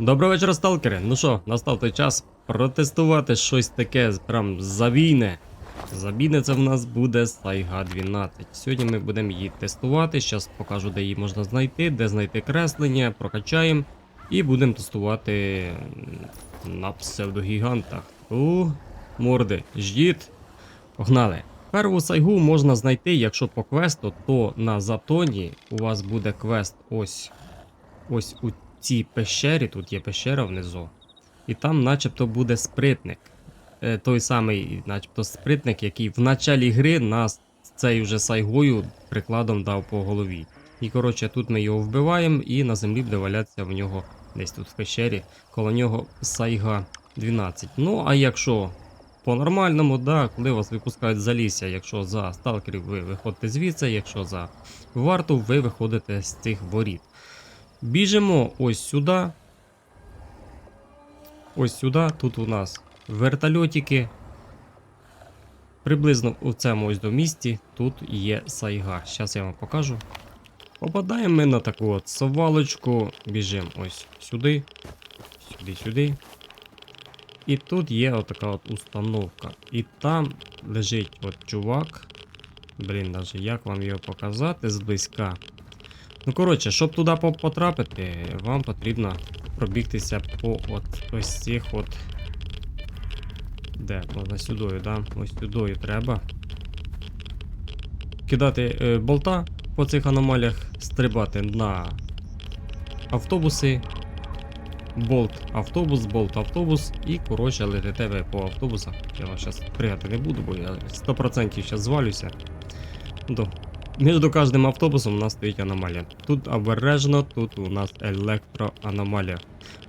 Доброго вечора, сталкери. Ну що, настав той час протестувати щось таке прям завійне. Забійне це в нас буде Сайга 12. Сьогодні ми будемо її тестувати. Зараз покажу, де її можна знайти, де знайти креслення, прокачаємо і будемо тестувати на псевдогігантах. У, морди, ждіть. Погнали. Перву сайгу можна знайти, якщо по квесту, то на затоні у вас буде квест ось ось у цій пещері, тут є пещера внизу, і там начебто буде спритник. Е, той самий, начебто, спритник, який в началі гри нас цей вже сайгою прикладом дав по голові. І коротше, тут ми його вбиваємо, і на землі буде валятися в нього десь тут в пещері, коло нього сайга 12. Ну, а якщо по-нормальному, да, коли вас випускають за лісся, якщо за сталкерів ви виходите звідси, якщо за варту, ви виходите з цих воріт. Біжимо ось сюди. Ось сюди. Тут у нас вертольотики. Приблизно у цьому ось до місті тут є сайга. Зараз я вам покажу. Попадаємо ми на таку от совалочку. Біжимо ось сюди. Сюди, сюди. І тут є отака от установка. І там лежить от чувак. Блін, даже як вам його показати зблизька. Ну, коротше, щоб туди потрапити, вам потрібно пробігтися по от ось цих от. Де? Можна сюдою, да? Ось сюдою треба. Кидати е, болта по цих аномаліях, стрибати на автобуси. Болт, автобус, болт, автобус, і коротше летите ви по автобусах. Я вам зараз пригати не буду, бо я 100% зараз звалюся. До між кожним автобусом у нас стоїть аномалія. Тут обережно, тут у нас електроаномалія.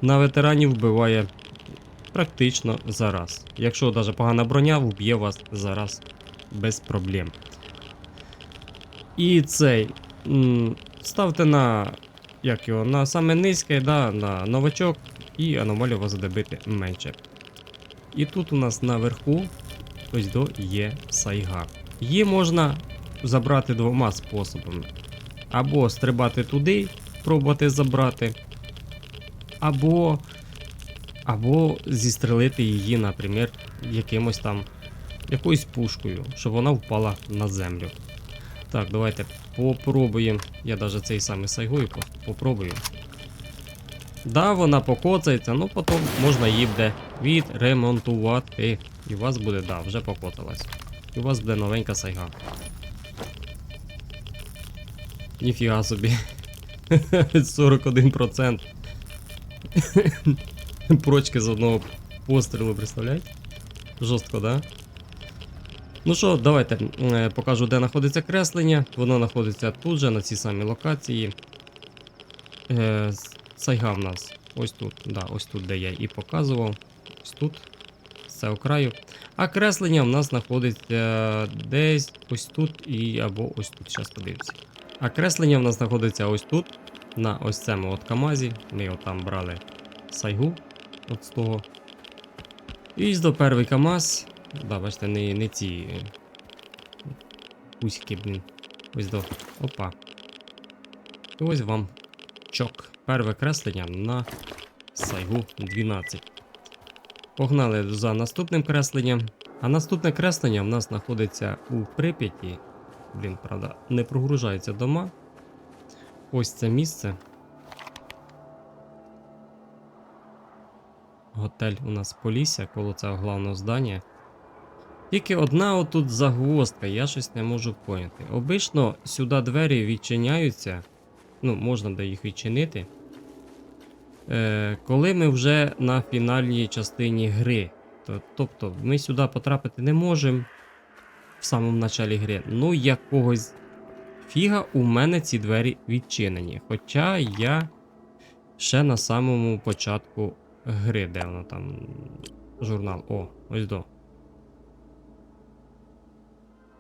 На ветеранів вбиває практично зараз. Якщо навіть погана броня, вб'є вас зараз без проблем. І цей. Ставте на. Як його, на саме низьке, да, на новачок, і аномалію вас буде бити менше. І тут у нас наверху ось до є сайга. Її можна забрати двома способами. Або стрибати туди, пробувати забрати, або, або зістрелити її, наприклад, якимось там якоюсь пушкою, щоб вона впала на землю. Так, давайте попробуємо. Я навіть цей самий сайгою попробую. Да, вона покоцається, ну потім можна її буде відремонтувати. І у вас буде, да, вже покоцалась. І у вас буде новенька сайга. Ніфіга собі. 41%. Прочки з одного пострілу, представляєте? Жорстко, да? Ну що, давайте е, покажу, де знаходиться креслення. Воно знаходиться тут же, на цій самій локації. Е, Сайга в нас ось тут, да, ось тут, де я і показував. Ось тут. З цього краю. А креслення в нас знаходиться десь ось тут і або ось тут. Зараз подивимося. А креслення в нас знаходиться ось тут, на ось цьому от Камазі. Ми його там брали сайгу от з того. І до перший Камаз. Да, бачите, не, не ці е, блін. Ось до. Опа. І ось вам чок. Перше креслення на сайгу 12. Погнали за наступним кресленням. А наступне креслення в нас знаходиться у Прип'яті. Блін, правда, не прогружаються дома. Ось це місце. Готель у нас Полісся коло цього головного здання. Тільки одна отут загвоздка, я щось не можу поняти. Обично сюди двері відчиняються. Ну, можна де їх відчинити. Е, коли ми вже на фінальній частині гри. То, тобто ми сюди потрапити не можемо в самому началі гри. Ну, якогось фіга у мене ці двері відчинені. Хоча я ще на самому початку гри, де воно там журнал. О, ось до.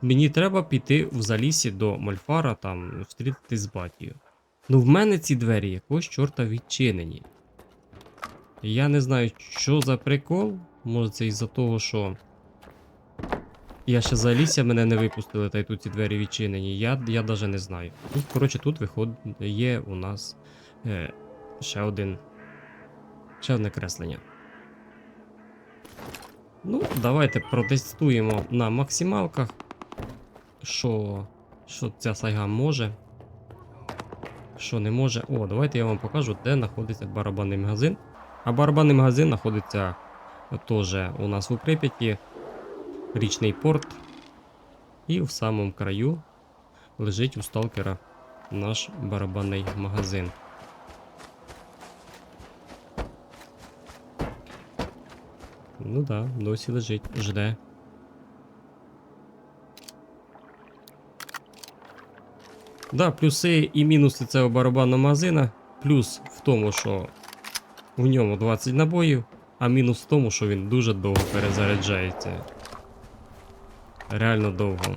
Мені треба піти в залісі до Мольфара там зустрітися з батію. Ну в мене ці двері якогось чорта відчинені. Я не знаю, що за прикол. Може це із-за того, що. Я ще залісся, мене не випустили, та й тут ці двері відчинені. Я я навіть не знаю. Тут, коротше, тут виходить, є у нас е, ще один Ще одне креслення. Ну, давайте протестуємо на максималках. Що, що ця сайга може. Що не може. О, давайте я вам покажу, де знаходиться барабанний магазин. А барабанний магазин знаходиться теж у нас у Прип'яті. Річний порт. І в самому краю лежить у сталкера наш барабанний магазин. Ну да, досі лежить, жде. Да, плюси і мінуси цього барабанного магазина. Плюс в тому, що у ньому 20 набоїв, а мінус в тому, що він дуже довго перезаряджається. Реально довго.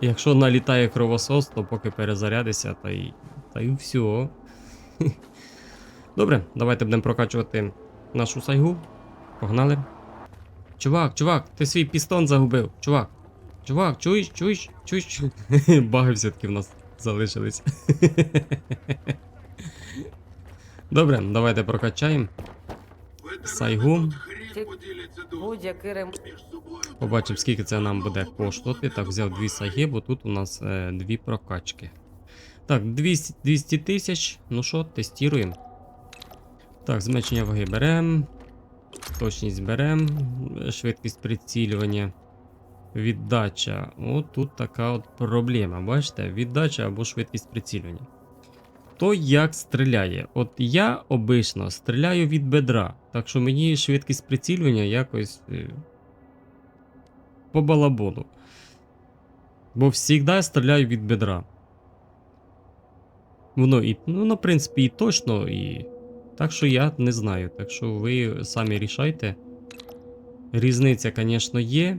Якщо налітає кровосос, то поки перезарядися, та й. Та й все. Добре, давайте будемо прокачувати нашу сайгу. Погнали. Чувак, чувак, ти свій пістон загубив. Чувак. Чувак, чуєш, чуєш, чуєш. Баги все-таки в нас залишились. Добре, давайте прокачаємо. Сайгу. Будь-який ремонт. Побачимо, скільки це нам буде коштувати. Так, взяв дві саги, бо тут у нас е, дві прокачки. Так, 200 200 тисяч. Ну що, тестуємо. Так, зменшення ваги беремо. Точність беремо. Швидкість прицілювання. Віддача. От тут така от проблема. Бачите? Віддача або швидкість прицілювання. То як стріляє? От я обично стріляю від бедра. Так що мені швидкість прицілювання якось. По балабону. Бо завжди стріляю від бедра. Воно і, ну, на принципі, і точно, і. Так що я не знаю. Так що ви самі рішайте. Різниця, звісно, є.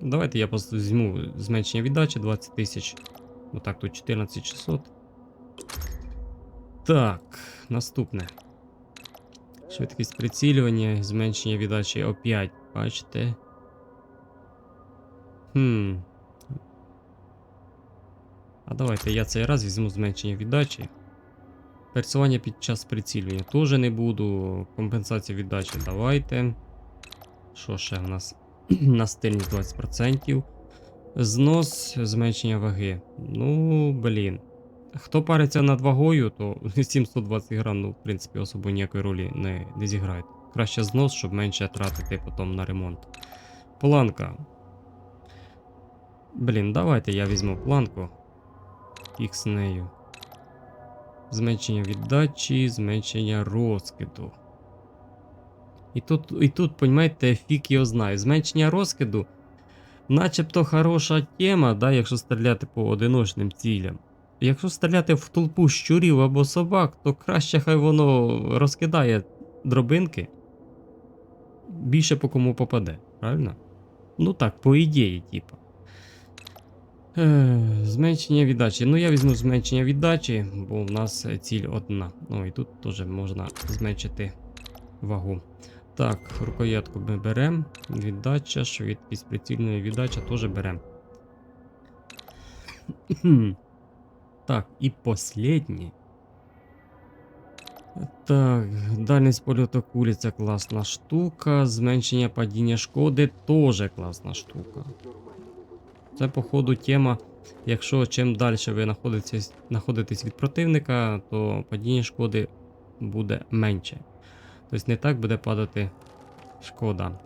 Давайте я просто візьму зменшення віддачі 20 тисяч. Отак, тут 14600. Так, наступне. Швидкість прицілювання, зменшення віддачі опять, бачите. Хм. А давайте я цей раз візьму зменшення віддачі. Пересування під час прицілювання теж не буду. Компенсація віддачі давайте. Що ще в нас? Настильність 20%. Знос зменшення ваги. Ну, блін. Хто париться над вагою, то 720 грам, ну, в принципі, особо ніякої ролі не, не зіграють. Краще знос, щоб менше тратити потім на ремонт. Планка. Блін, давайте я візьму планку. Фік з нею. Зменшення віддачі, зменшення розкиду. І тут, і тут, понімаєте, фік його знає. Зменшення розкиду. Начебто хороша тема, да, якщо стріляти по одиночним цілям. Якщо стріляти в толпу щурів або собак, то краще хай воно розкидає дробинки. Більше по кому попаде, правильно? Ну так, по ідеї, типа. Е, Зменшення віддачі. Ну, я візьму зменшення віддачі, бо в нас е, ціль одна. Ну і тут теж можна зменшити вагу. Так, рукоятку ми беремо. Віддача, швидкість прицільної віддача теж беремо. Так, і последнє. Так, дальність польоту кулі це класна штука. Зменшення падіння шкоди теж класна штука. Це, походу, тема. Якщо чим далі ви знаходитесь, від противника, то падіння шкоди буде менше. Тобто не так буде падати шкода.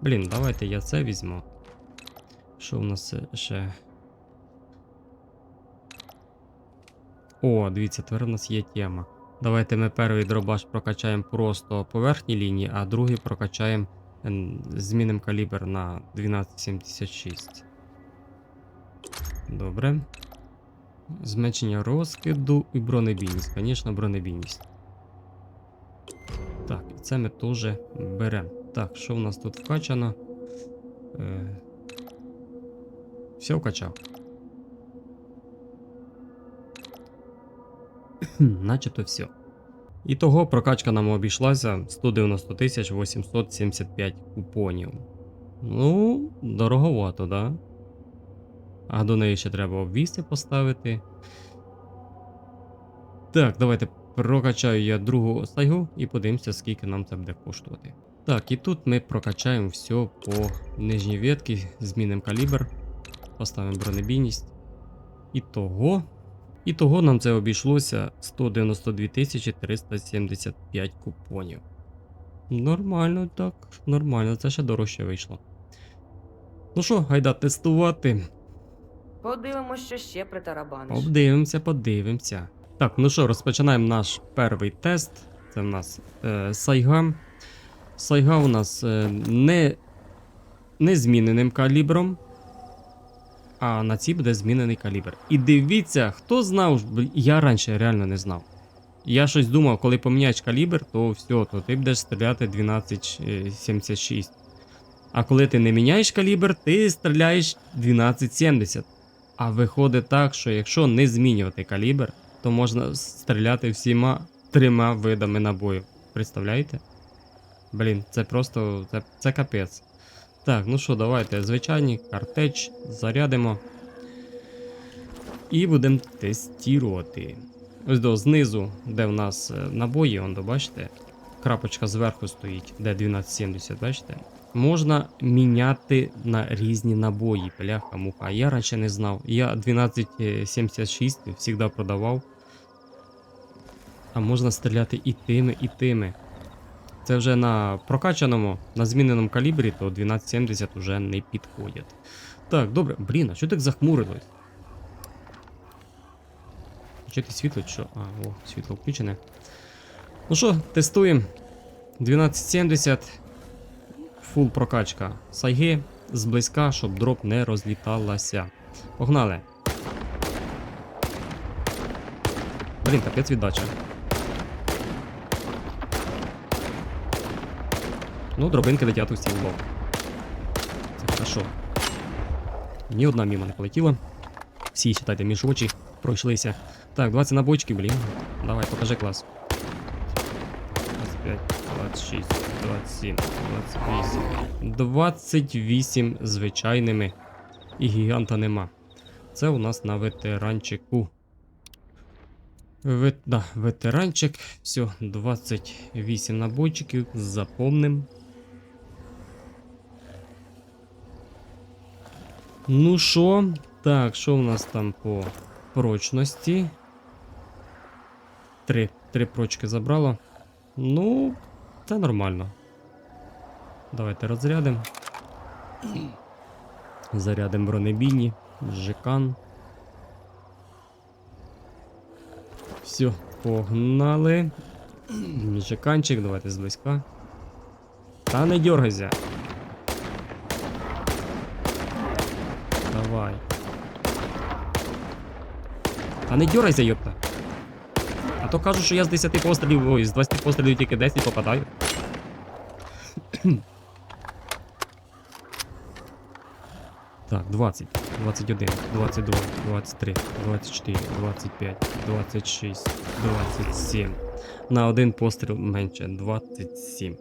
Блін, давайте я це візьму. Що в нас ще? О, дивіться, тепер в нас є тема. Давайте ми перший дробаш прокачаємо просто по верхній лінії, а другий прокачаємо, ем, змінимо калібр на 1276. Добре. Зменшення розкиду і бронебійність. Звісно, бронебійність. Так, і це ми теж беремо. Так, що в нас тут вкачано? Е... Все вкачав. Начебто все. І того прокачка нам обійшлася 190 875 купонів. Ну, дороговато, да? А до неї ще треба обвіси поставити. Так, давайте прокачаю я другу сайгу і подивимося, скільки нам це буде коштувати. Так, і тут ми прокачаємо все по нижній ветці, змінимо калібр, поставимо бронебійність. І того. І того нам це обійшлося 192 375 купонів. Нормально, так, нормально, це ще дорожче вийшло. Ну що, гайда тестувати. Подивимось, що ще притарабаниш. Подивимося, подивимося. Так, ну що, розпочинаємо наш перший тест. Це в нас е, Сайга. Сайга у нас е, не, не зміненим калібром. А на цій буде змінений калібр. І дивіться, хто знав, я раніше реально не знав. Я щось думав, коли поміняєш калібр, то все, то ти будеш стріляти 12,76. А коли ти не міняєш калібр, ти стріляєш 12,70. А виходить так, що якщо не змінювати калібр, то можна стріляти всіма трьома видами набоїв. Представляєте? Блін, це просто. Це, це капець. Так, ну що, давайте звичайні картеч зарядимо. І будемо тестувати. Ось до знизу, де в нас е, набої, он, бачите, крапочка зверху стоїть, де 1270, бачите? Можна міняти на різні набої, бляха муха. Я раніше не знав. Я 1276 завжди продавав. А можна стріляти і тими, і тими. Це вже на прокачаному, на зміненому калібрі, то 1270 вже не підходять. Так, добре, блін, а що так захмурилось? Чи ти світло, що? А, о, світло включене. Ну що, тестуємо. 1270. Фул прокачка сайги зблизька, щоб дроп не розліталася. Погнали. Блін, капець віддача. Ну, дробинки летять усі в лоб. Це хорошо. Ні одна мімо не полетіла. Всі, читайте, між очі пройшлися. Так, 20 набойчиків, блін. Давай, покажи клас. 25, 26, 27, 28. 28 звичайними. І гіганта нема. Це у нас на ветеранчику. Вет... Да, ветеранчик. Все, 28 набойчиків. Заповним. Ну що? Так, що у нас там по прочності? Три. Три прочки забрало. Ну, це нормально. Давайте розрядимо. Зарядимо бронебійні, жикан. Все, погнали. Жиканчик, давайте зблизька. Та не дергайся. Давай. Та не дергайся, йопта. То кажуть, що я з 10 пострілів, ой, з 20 пострілів тільки 10 попадаю. Так, 20, 21, 22, 23, 24, 25, 26, 27. На один постріл менше 27.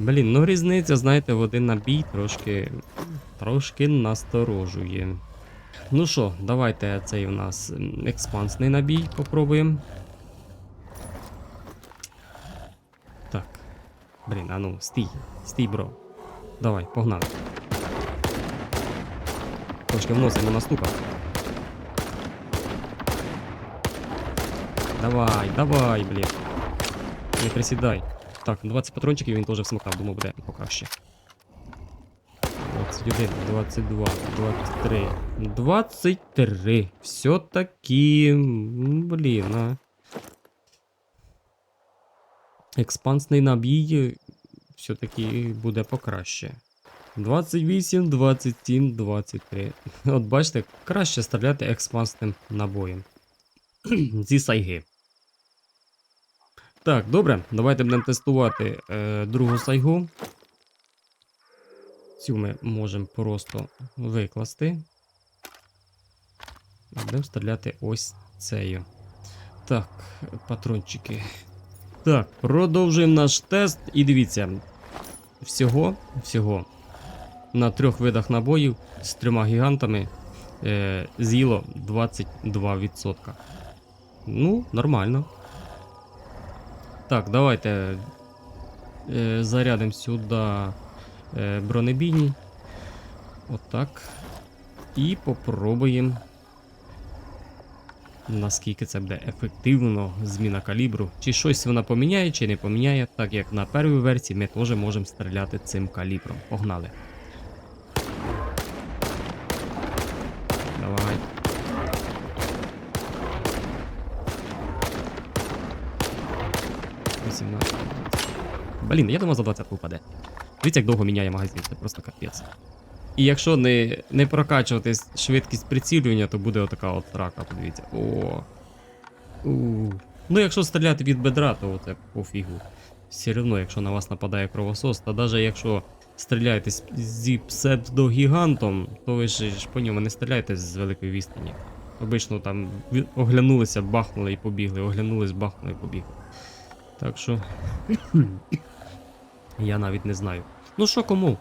Блін, ну різниця, знаєте, в один набій трошки. трошки насторожує. Ну що, давайте цей у нас експансний набій попробуємо. Блін, а ну, стій, стій, бро. Давай, погнали. Трошки вносимо на ступа. Давай, давай, блін. Не присідай. Так, 20 патрончиків він теж всмоктав, думаю, буде покраще. 21, 22, 23, 23. Все-таки. м, Блін, а. Експансний набій все-таки буде покраще. 28, 27, 23. От бачите, краще стріляти експансним набоєм. Зі сайги. Так, добре, давайте будемо тестувати е, другу сайгу. Цю ми можемо просто викласти. Будемо стріляти ось цею. Так, патрончики. Так, продовжуємо наш тест. І дивіться. Всього, всього на трьох видах набоїв з трьома гігантами е, з'їло 22%. Ну, нормально. Так, давайте е, зарядимо сюди е, бронебійні. Отак. І попробуємо. Наскільки це буде ефективно, зміна калібру. Чи щось вона поміняє, чи не поміняє, так як на першій версії ми теж можемо стріляти цим калібром. Погнали. Давай. Блін, я думав за 20 впаде. Дивіться, як довго міняє магазин, це просто капець. І якщо не, не прокачувати швидкість прицілювання, то буде отака от рака, подивіться. О. У. Ну, якщо стріляти від бедра, то це пофігу. Все одно, якщо на вас нападає кровосос, та навіть якщо стріляєте зі псевдогігантом, то ви ж, по ньому не стріляєте з великої відстані. Обично там оглянулися, бахнули і побігли, оглянулись, бахнули і побігли. Так що. Я навіть не знаю. Ну що кому?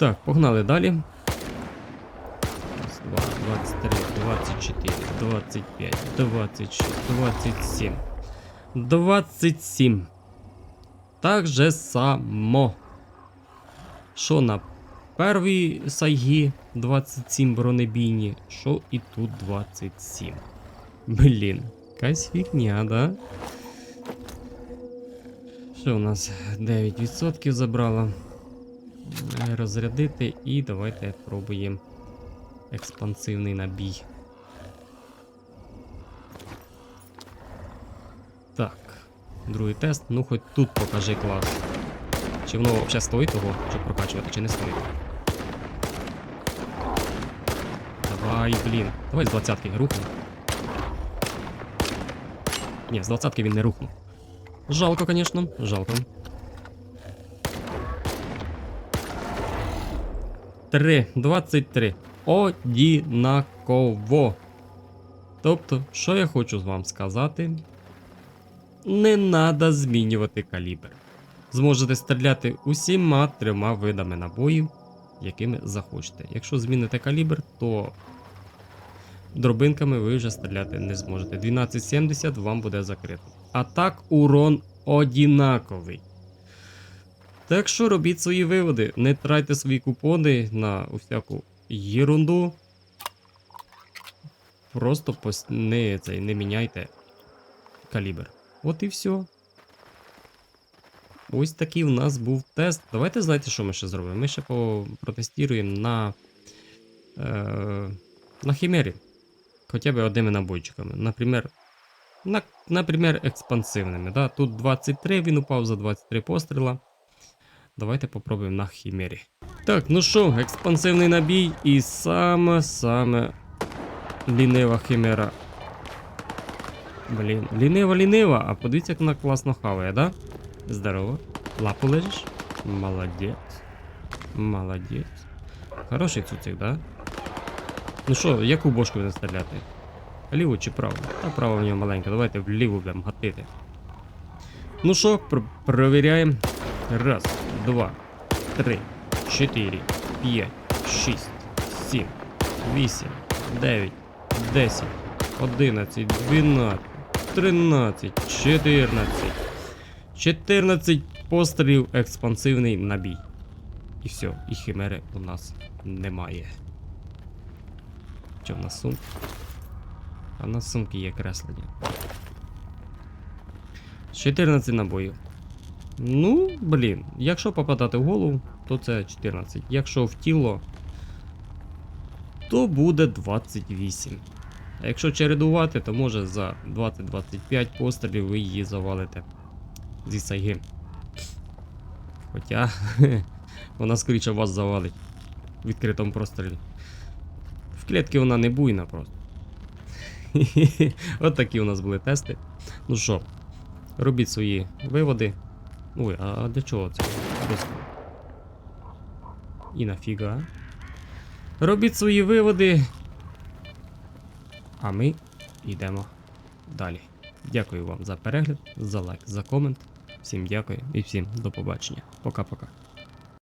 Так, погнали далі. Раз, два, 23, 24, 25, 26, 27. 27. Так же само. Що на першій сайгі 27 бронебійні, що і тут 27. Блін, якась фігня, да? Що у нас 9% забрало. Розрядити і давайте пробуємо експансивний набій. Так, другий тест. Ну хоч тут покажи клас. Чи воно взагалі стоїть того, щоб прокачувати, чи не стоїть? Давай, блін. Давай з 20-ки рухнемо. Ні, з 20-ки він не рухнув. Жалко, конечно, жалко. Три, 23. Одінаково. Тобто, що я хочу з вам сказати? Не треба змінювати калібр. Зможете стріляти усіма трьома видами набоїв, якими захочете. Якщо зміните калібр, то дробинками ви вже стріляти не зможете. 1270 вам буде закрито. А так урон одінаковий. Так що робіть свої виводи, не трайте свої купони на усяку єрунду. Просто пос... не, цей, не міняйте калібр. От і все. Ось такий у нас був тест. Давайте знаєте, що ми ще зробимо? Ми ще по... протестуємо на. Е... на хімері. Хоча б одними набойчиками. Наприклад, на, наприклад, експансивними. Да? Тут 23, він упав за 23 постріла. Давайте попробуємо на хімері. Так, ну що, експансивний набій і саме-саме лінива хімера. Блін, лінива, лінива, а подивіться, як вона класно хаває, да? Здорово. Лапу лежиш? Молодець. Молодець. Хороший цуцик, да? Ну що, яку бошку будемо стріляти? Ліву чи праву? Та права в нього маленька, давайте вліву будемо гатити. Ну що, пр провіряємо. Раз, два, три, чотири, п'ять, шість, сім, вісім, дев'ять, десять, одинадцять, дванадцять, тринадцять, чотирнадцять. 14 пострілів експансивний набій. І все, і химери у нас немає. Що в нас сумки? А в нас сумки є креслення. 14 набоїв. Ну, блін, якщо попадати в голову, то це 14. Якщо в тіло, то буде 28. А якщо чередувати, то може за 20-25 пострілів ви її завалите зі сайги. Хоча вона скоріше вас завалить в відкритому просторі. В клітці вона не буйна просто. От такі у нас були тести. Ну що, робіть свої виводи. Ой, а для чого це? І нафіга. Робіть свої виводи. А ми йдемо далі. Дякую вам за перегляд, за лайк, за комент. Всім дякую і всім до побачення. Пока-пока.